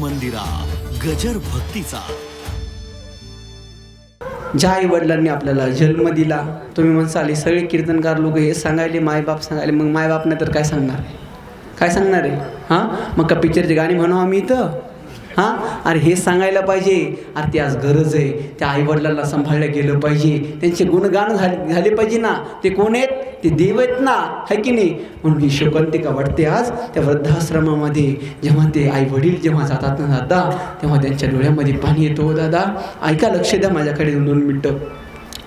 मंदिरा गजर भक्तीचा. ज्या आई वडिलांनी आपल्याला जन्म दिला तुम्ही म्हणसाल हे सगळे कीर्तनकार लोक हे सांगायले मायबाप सांगायले मग मायबापने तर काय सांगणार? काय सांगणार आहे? हां? मग का पिक्चरचे गाणी म्हणू आम्ही इथं? हां? अरे हे सांगायला पाहिजे. अरे ती आज गरज आहे. त्या आईवडिलांना सांभाळलं गेलं पाहिजे. त्यांचे गुणगान झाले झाले पाहिजे ना. ते कोण आहेत? ते देव आहेत ना. है की नाही? म्हणून ही शोकांतिका वाटते आज? त्या वृद्धाश्रमामध्ये जेव्हा ते आई वडील जेव्हा जातात ना दादा तेव्हा त्यांच्या डोळ्यामध्ये पाणी येतो दादा ऐका लक्ष द्या माझ्याकडे दोन मिनटं.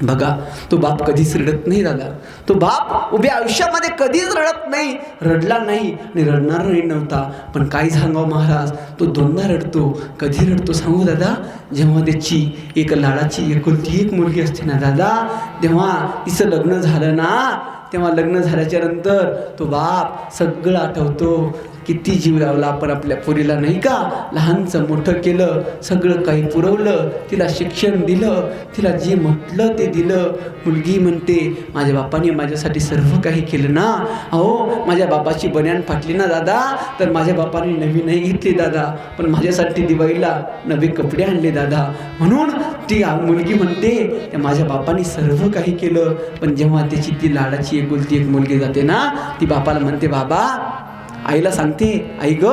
बघा तो बाप कधीच रडत नाही दादा. तो बाप उभ्या आयुष्यामध्ये कधीच रडत नाही. रडला नाही आणि रडणार नाही नव्हता. पण काय सांगावं महाराज? तो दोनदा रडतो. कधी रडतो सांगू दादा? जेव्हा त्याची एक लाडाची एकुलती एक मुलगी असते ना दादा तेव्हा तिचं लग्न झालं ना तेव्हा लग्न झाल्याच्यानंतर तो बाप सगळं आठवतो. किती जीव लावला आपण आपल्या पोरीला नाही का? लहानचं मोठं केलं सगळं काही पुरवलं तिला शिक्षण दिलं तिला जे म्हटलं ते दिलं. मुलगी म्हणते माझ्या बापाने माझ्यासाठी सर्व काही केलं ना? अहो माझ्या बापाची बन्यान फाटली ना दादा? तर माझ्या बापाने नवी नाही घेतली दादा. पण माझ्यासाठी दिवाळीला नवे कपडे आणले दादा. म्हणून ती मुलगी म्हणते माझ्या बापाने सर्व काही केलं. पण जेव्हा त्याची ती लाडाची एकुलती एक मुलगी जाते ना ती बापाला म्हणते बाबा आईला सांगते आई ग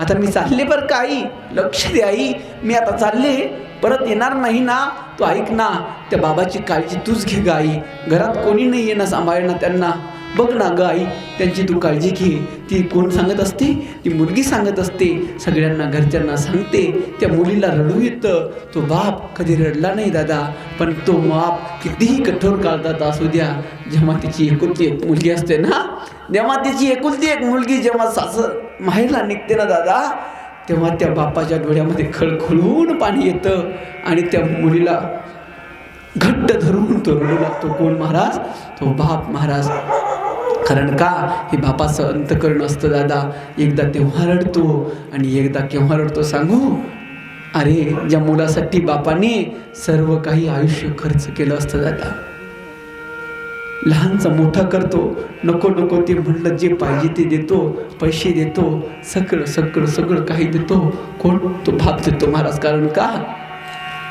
आता मी चालले बरं का आई? लक्ष दे आई मी आता चालले. परत येणार नाही ना? तू ऐक ना त्या बाबाची काळजी तूच घे ग आई. घरात कोणी नाही आहे ना सांभाळ ना त्यांना. बघ ना ग आई त्यांची तू काळजी घे. ती कोण सांगत असते? ती मुलगी सांगत असते. सगळ्यांना घरच्यांना सांगते. त्या मुलीला रडू येतं. तो बाप कधी रडला नाही दादा पण तो बाप कितीही कठोर काळजात असू द्या. जेव्हा तिची एकुलती एक मुलगी असते ना जेव्हा तिची एकुलती एक मुलगी जेव्हा सास माहेरला निघते ना दादा तेव्हा त्या बापाच्या डोळ्यामध्ये खळखळून पाणी येतं आणि त्या मुलीला घट्ट धरून तो रडू लागतो. कोण महाराज? तो बाप महाराज. कारण का? हे बापाचं अंतकरण असतं दादा. एकदा तेव्हा रडतो आणि एकदा केव्हा रडतो सांगू? अरे ज्या मुलासाठी बापाने सर्व काही आयुष्य खर्च केलं असतं दादा. लहानचा मोठा करतो. नको नको ते म्हणलं जे पाहिजे ते देतो. पैसे देतो. सगळं सगळं सगळं काही देतो. कोण तो बाप देतो महाराज? कारण का?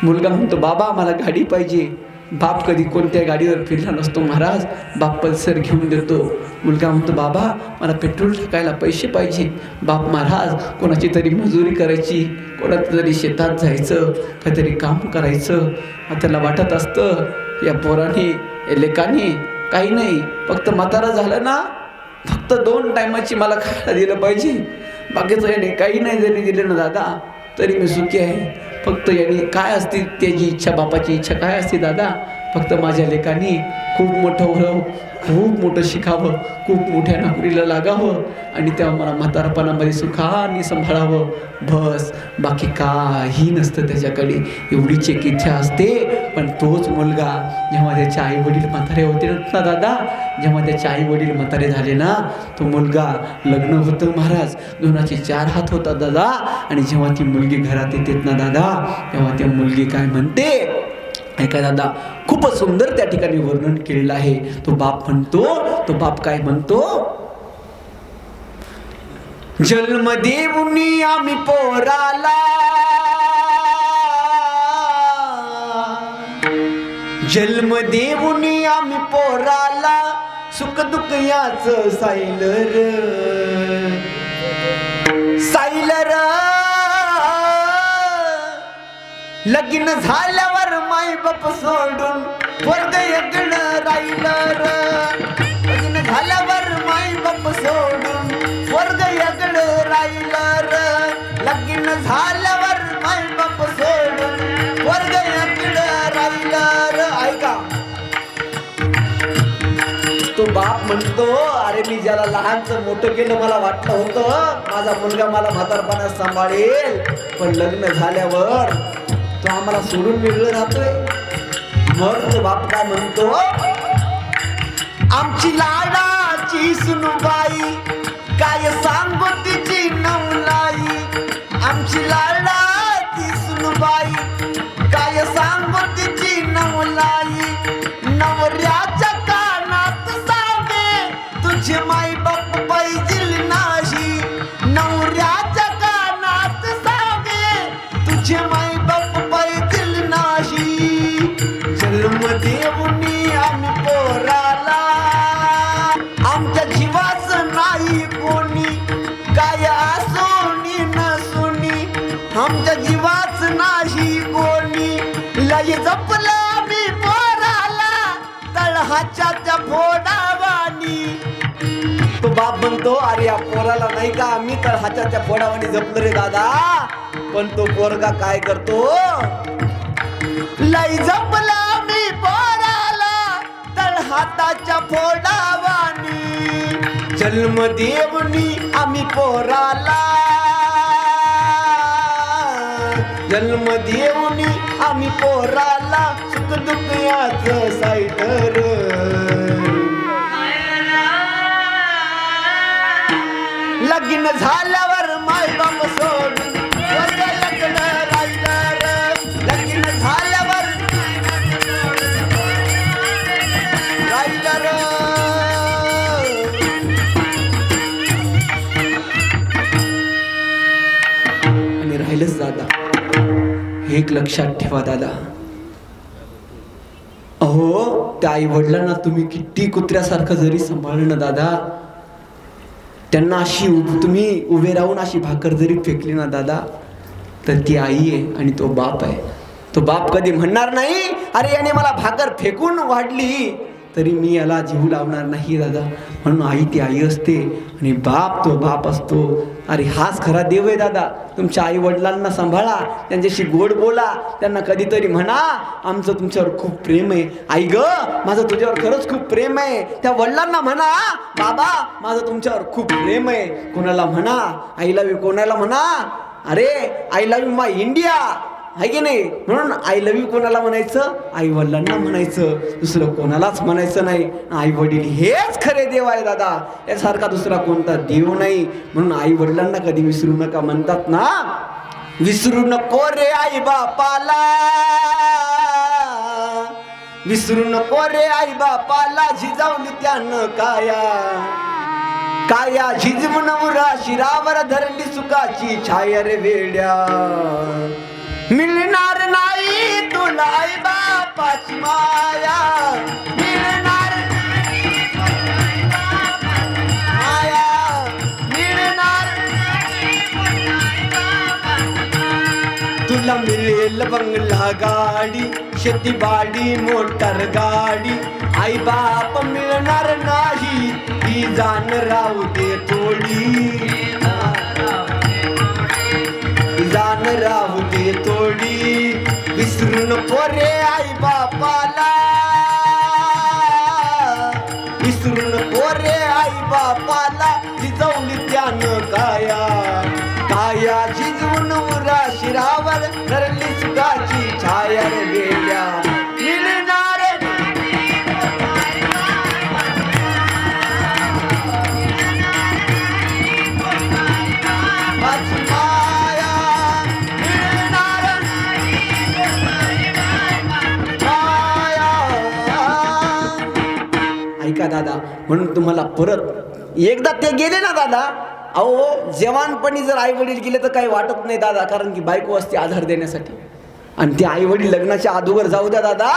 मुलगा म्हणतो बाबा मला गाडी पाहिजे. बाप कधी कोणत्या गाडीवर फिरला नसतो महाराज बाप पल्सर घेऊन देतो. मुलगा म्हणतो बाबा मला पेट्रोल टाकायला पैसे पाहिजे. बाप महाराज कोणाची तरी मजुरी करायची कोणाचं तरी शेतात जायचं काहीतरी काम करायचं. त्याला वाटत असतं या पोराने या लेकाने काही नाही फक्त म्हातारा झालं ना फक्त दोन टायमाची मला खायला दिलं पाहिजे. बाकीचं याने काही नाही जरी दिलं ना दादा तरी मी सुखी आहे. फक्त याने काय असते त्याची इच्छा बापाची इच्छा काय असते दादा? फक्त माझ्या लेखांनी खूप मोठं व्हावं खूप मोठं शिकावं खूप मोठ्या नोकरीला लागावं आणि तेव्हा मला म्हातारपणामध्ये सुखाने सांभाळावं. बस बाकी काही नसतं त्याच्याकडे. एवढीच एक इच्छा असते पण तोच मुलगा जेव्हा त्याचे आई वडील म्हातारे होते ना दादा जेव्हा त्याचे आई वडील म्हातारे झाले ना तो मुलगा लग्न होतं महाराज. दोनाचे चार हात होता दादा. आणि जेव्हा ती मुलगी घरात येते ना दादा तेव्हा ती मुलगी काय म्हणते? ऐका दादा खूपच सुंदर त्या ठिकाणी वर्णन केलेलं आहे. तो बाप म्हणतो तो बाप काय म्हणतो? जन्म देऊनी आम्ही पोराला. जन्म देऊनी आम्ही पोराला. सुख दुःख याच सायलर. सायलर. लगीन झाल्या आई बाप सोडून वर्ग एकडं राहिलं र. झाल्यावर माय बाप सोडून वर्ग एकणं राहिलं र. झाल्यावर माय बाप सोडून वर्ग एकणं राहिलं र. ऐका तो बाप म्हणतो अरे मी ज्याला लहानचं मोठं केलं मला वाटलं होतं माझा मुलगा मला म्हातारपणा सांभाळेल पण लग्न झाल्यावर आम्हाला सोडून वेगळं राहतोय. मर्द तो बाप काय म्हणतो आमची लाडाची सुनबाई काय सांगतो हाच्याच्या फोडावानी. तो बाप म्हणतो अरे या पोराला नाही का मी तर हाच्याच्या फोडावानी जपलो रे दादा? पण तो पोरगा काय करतो? लई जपला मी पोराला तर हाताच्या फोडावानी. जन्म देवनी आम्ही पोराला. जन्म देवनी आम्ही पोराला सुख दुःख याच साईटर लग्न झाल्यावर माय सोडून लग्न राहिलं झाल्यावर आणि राहिलंच दादा. हे एक लक्षात ठेवा दादा. अहो त्या आई वडिलांना तुम्ही किती कुत्र्यासारखं जरी सांभाळलं ना दादा त्यांना अशी उभ- तुम्ही उभे राहून अशी भाकर जरी फेकली ना दादा तर ती आई आहे आणि तो बाप आहे. तो बाप कधी म्हणणार नाही अरे याने मला भाकर फेकून वाढली. तरी मी याला जीव लावणार नाही दादा. म्हणून आई ती आई असते आणि बाप तो बाप असतो. अरे हाच खरा देव आहे दादा. तुमच्या आई वडिलांना सांभाळा. त्यांच्याशी गोड बोला. त्यांना कधीतरी म्हणा आमचं तुमच्यावर खूप प्रेम आहे. आई ग माझं तुझ्यावर खरंच खूप प्रेम आहे. त्या वडिलांना म्हणा बाबा माझं तुमच्यावर खूप प्रेम आहे. कोणाला म्हणा आई कोणाला म्हणा अरे I love you my India. आहे की नाही? म्हणून आय लव्ह यू कोणाला म्हणायचं? आई वडिलांना म्हणायचं. दुसरं कोणालाच म्हणायचं नाही. आई वडील हेच खरे देव आहे दादा. यासारखा दुसरा कोणता देव नाही. म्हणून आई वडिलांना कधी विसरू नका म्हणतात ना? विसरू नको रे आई बापाला. विसरू नको रे आई बापाला. झिजावली त्यानं काया. काया झिजवून उरा शिरावर धरली सुखाची छाया रे वेड्या. मिळणार नाही तुला आई बापाची माया. मिळणार माया. मिळणार. तुला मिळेल बंगला गाडी शेतीबाडी मोटर गाडी. आई बाप मिळणार नाही ही जाण राहू दे थोडी. शिरावर सुखाची छाया मिळणार ऐका दादा म्हणून तुम्हाला परत एकदा ते गेले ना दादा अहो जवानपणी जर आई वडील गेले तर काही वाटत नाही दादा कारण की बायको असते आधार देण्यासाठी. आणि ते आई वडील लग्नाच्या अगोदर जाऊ द्या दादा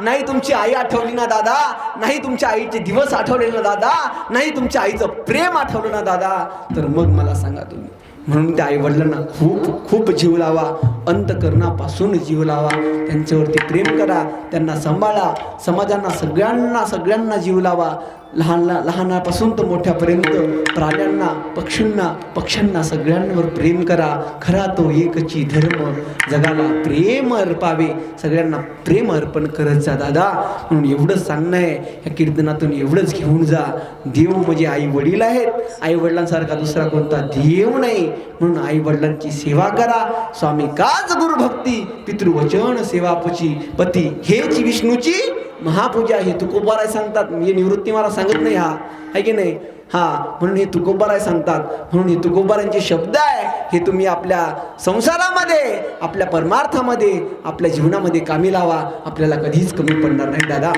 नाही तुमची आई आठवली ना दादा नाही तुमच्या आईचे दिवस आठवले ना दादा नाही तुमच्या आईचं प्रेम आठवलं ना दादा. तर मग मला सांगा तुम्ही म्हणून त्या आई वडिलांना खूप खूप जीव लावा अंतकरणापासून जीव लावा त्यांच्यावरती प्रेम करा त्यांना सांभाळा समाजांना सगळ्यांना सगळ्यांना जीव लावा. लहान लहानापासून तर मोठ्यापर्यंत प्राण्यांना पक्षींना पक्ष्यांना सगळ्यांवर प्रेम करा. खरा तो एकची धर्म. जगाला प्रेम अर्पावे. सगळ्यांना प्रेम अर्पण करत जा दादा. म्हणून एवढंच सांगणं आहे. या कीर्तनातून एवढंच घेऊन जा. देव म्हणजे आई वडील आहेत. आई वडिलांसारखा दुसरा कोणता देव नाही. म्हणून आई वडिलांची सेवा करा. स्वामी काच गुरुभक्ती पितृवचन सेवापची पती. हेच विष्णूची महापूजा हे तुकोबाराय सांगतात. म्हणजे निवृत्ती मला सांगत नाही हा. आहे की नाही? हा. म्हणून हे तुकोबाराय सांगतात. म्हणून हे तुकोबारांचे शब्द आहे. हे तुम्ही आपल्या संसारामध्ये आपल्या परमार्थामध्ये आपल्या जीवनामध्ये कामी लावा. आपल्याला कधीच कमी पडणार नाही दादा.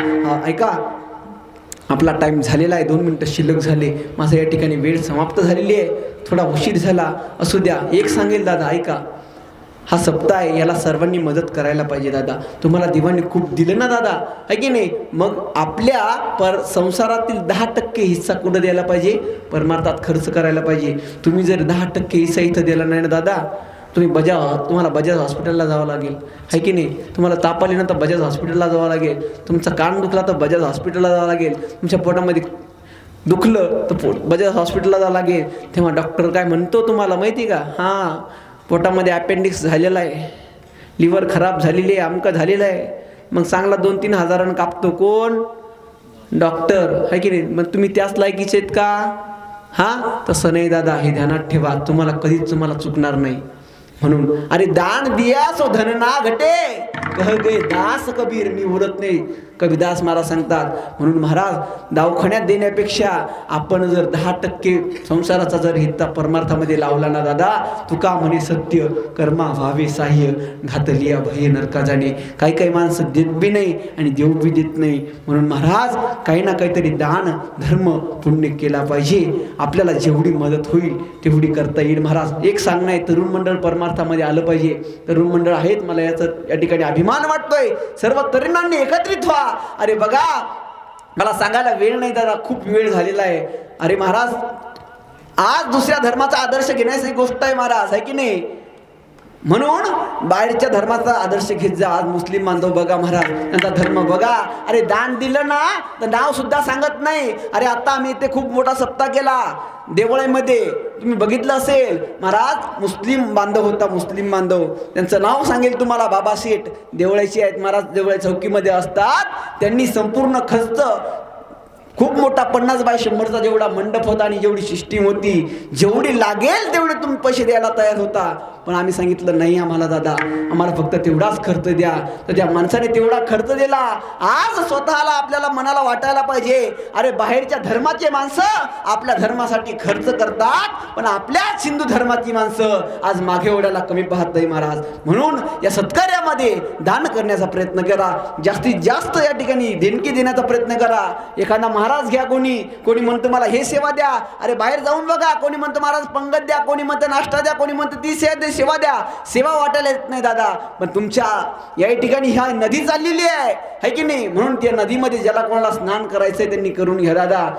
ऐका. आपला टाईम झालेला आहे. दोन मिनटं शिल्लक झाले. माझा या ठिकाणी वेळ समाप्त झालेली आहे. थोडा उशीर झाला. असू द्या. एक सांगेल दादा. ऐका. हा सप्ताह आहे याला सर्वांनी मदत करायला पाहिजे दादा. तुम्हाला देवाने खूप दिलं ना दादा? आहे की नाही? मग आपल्या पर संसारातील दहा टक्के हिस्सा कुठं द्यायला पाहिजे? परमार्थात खर्च करायला पाहिजे. तुम्ही जर दहा टक्के हिस्सा इथं दिला नाही ना दादा तुम्ही बजाज तुम्हाला बजाज हॉस्पिटलला जावं लागेल. है की नाही? तुम्हाला ताप आली ना तर बजाज हॉस्पिटलला जावं लागेल. तुमचा कान दुखला तर बजाज हॉस्पिटलला जावं लागेल. तुमच्या पोटामध्ये दुखलं तर पो बजाज हॉस्पिटलला जावं लागेल. तेव्हा डॉक्टर काय म्हणतो तुम्हाला माहिती का? हां. पोटामध्ये अपेंडिक्स झालेला आहे. लिव्हर खराब झालेली आहे अमकं झालेलं आहे. मग चांगला दोन तीन हजारानं कापतो कोण? डॉक्टर आहे की नाही? मग तुम्ही त्याच लायकीचे आहेत का? हां? तसं नाही दादा हे ध्यानात ठेवा. तुम्हाला कधीच तुम्हाला चुकणार नाही. म्हणून अरे दान दिया सो धन ना घटे कह गे दास कबीर मी उरत नाही. कविदास महाराज सांगतात म्हणून महाराज दवाखान्यात देण्यापेक्षा आपण जर दहा टक्के संसाराचा जर हिता परमार्थामध्ये लावला ना दादा तुका म्हणे सत्य कर्मा व्हावे साह्य घातलिया भय नरका जाणे. काही काही माणसं देत बी नाही आणि देऊ बी देत नाही. म्हणून महाराज काही ना काहीतरी दान धर्म पुण्य केला पाहिजे. आपल्याला जेवढी मदत होईल तेवढी करता येईल. महाराज एक सांगणं आहे तरुण मंडळ परमार्थामध्ये आलं पाहिजे. तरुण मंडळ आहेत मला याचा या ठिकाणी अभिमान वाटतोय. सर्व तरुणांनी एकत्रित व्हा. अरे बघा मला सांगायला वेळ नाही दादा खूप वेळ झालेला आहे. अरे महाराज आज दुसऱ्या धर्माचा आदर्श घेण्याची गोष्ट आहे महाराज आहे की नाही? म्हणून बाहेरच्या धर्माचा आदर्श घेत जा. आज मुस्लिम बांधव बघा महाराज त्यांचा धर्म बघा. अरे दान दिलं ना तर नाव सुद्धा सांगत नाही. अरे आता आम्ही इथे खूप मोठा सप्ताह केला. देवळामध्ये तुम्ही बघितलं असेल. महाराज मुस्लिम बांधव होता मुस्लिम बांधव. त्यांचं नाव सांगेल तुम्हाला बाबा शेठ. देवळाची आहेत महाराज देवळा चौकीमध्ये असतात. त्यांनी संपूर्ण खर्च खूप मोठा पन्नास बाय शंभरचा जेवढा मंडप होता आणि जेवढी सिस्टीम होती जेवढी लागेल तेवढे तुम्ही पैसे द्यायला तयार होता. पण आम्ही सांगितलं नाही आम्हाला दादा आम्हाला फक्त तेवढाच खर्च द्या. तर त्या माणसाने तेवढा खर्च दिला. आज स्वतःला आपल्याला मनाला वाटायला पाहिजे. अरे बाहेरच्या धर्माचे माणसं आपल्या धर्मासाठी खर्च करतात पण आपल्याच हिंदू धर्माची माणसं आज मागे ओढायला कमी पाहत नाही महाराज. म्हणून या सत्कार्यामध्ये दान करण्याचा प्रयत्न करा. जास्तीत जास्त या ठिकाणी देणगी देण्याचा प्रयत्न करा. एखादा महाराज घ्या कोणी कोणी म्हणतं मला हे सेवा द्या. अरे बाहेर जाऊन बघा कोणी म्हणतं महाराज पंगत द्या कोणी म्हणतं नाश्ता द्या कोणी म्हणतं ती सेवा दे सेवा द्या. सेवा वाटायला येत नाही दादा. पण तुमच्या या ठिकाणी ह्या नदी चाललेली आहे. है की नाही? म्हणून त्या नदीमध्ये ज्याला कोणाला स्नान करायचं आहे त्यांनी करून घ्या दादा.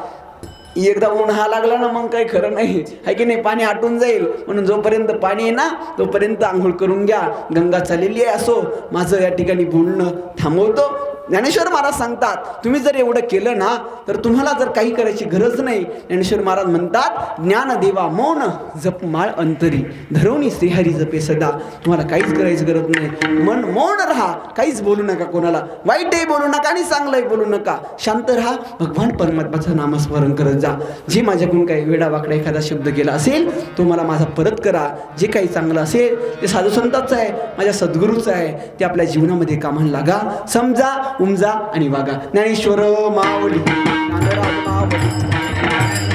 एकदा उन्हा लागला ना मग काही खरं नाही. आहे की नाही? पाणी आटून जाईल. म्हणून जोपर्यंत पाणी आहे ना तोपर्यंत आंघोळ करून घ्या. गंगा चाललेली आहे असो. माझं या ठिकाणी बोलणं थांबवतो. ज्ञानेश्वर महाराज सांगतात तुम्ही जर एवढं केलं ना तर तुम्हाला जर काही करायची गरज नाही. ज्ञानेश्वर महाराज म्हणतात ज्ञान देवा मौन जप माळ अंतरी धरवणी श्रीहरी जपे सदा तुम्हाला काहीच करायची गरज नाही. मन मौन राहा काहीच बोलू नका कोणाला. वाईटही बोलू नका आणि चांगलंही बोलू नका. शांत राहा भगवान परमात्माचं नामस्मरण करत जा. जे माझ्याकडून काही वेडावाकडा एखादा शब्द केला असेल तो मला माझा परत करा. जे काही चांगलं असेल ते साधू संतांचं आहे माझ्या सद्गुरूचं आहे ते आपल्या जीवनामध्ये कामाला लागा. समजा उमजा आणि वागा ज्ञानेश्वर माऊली. माऊली.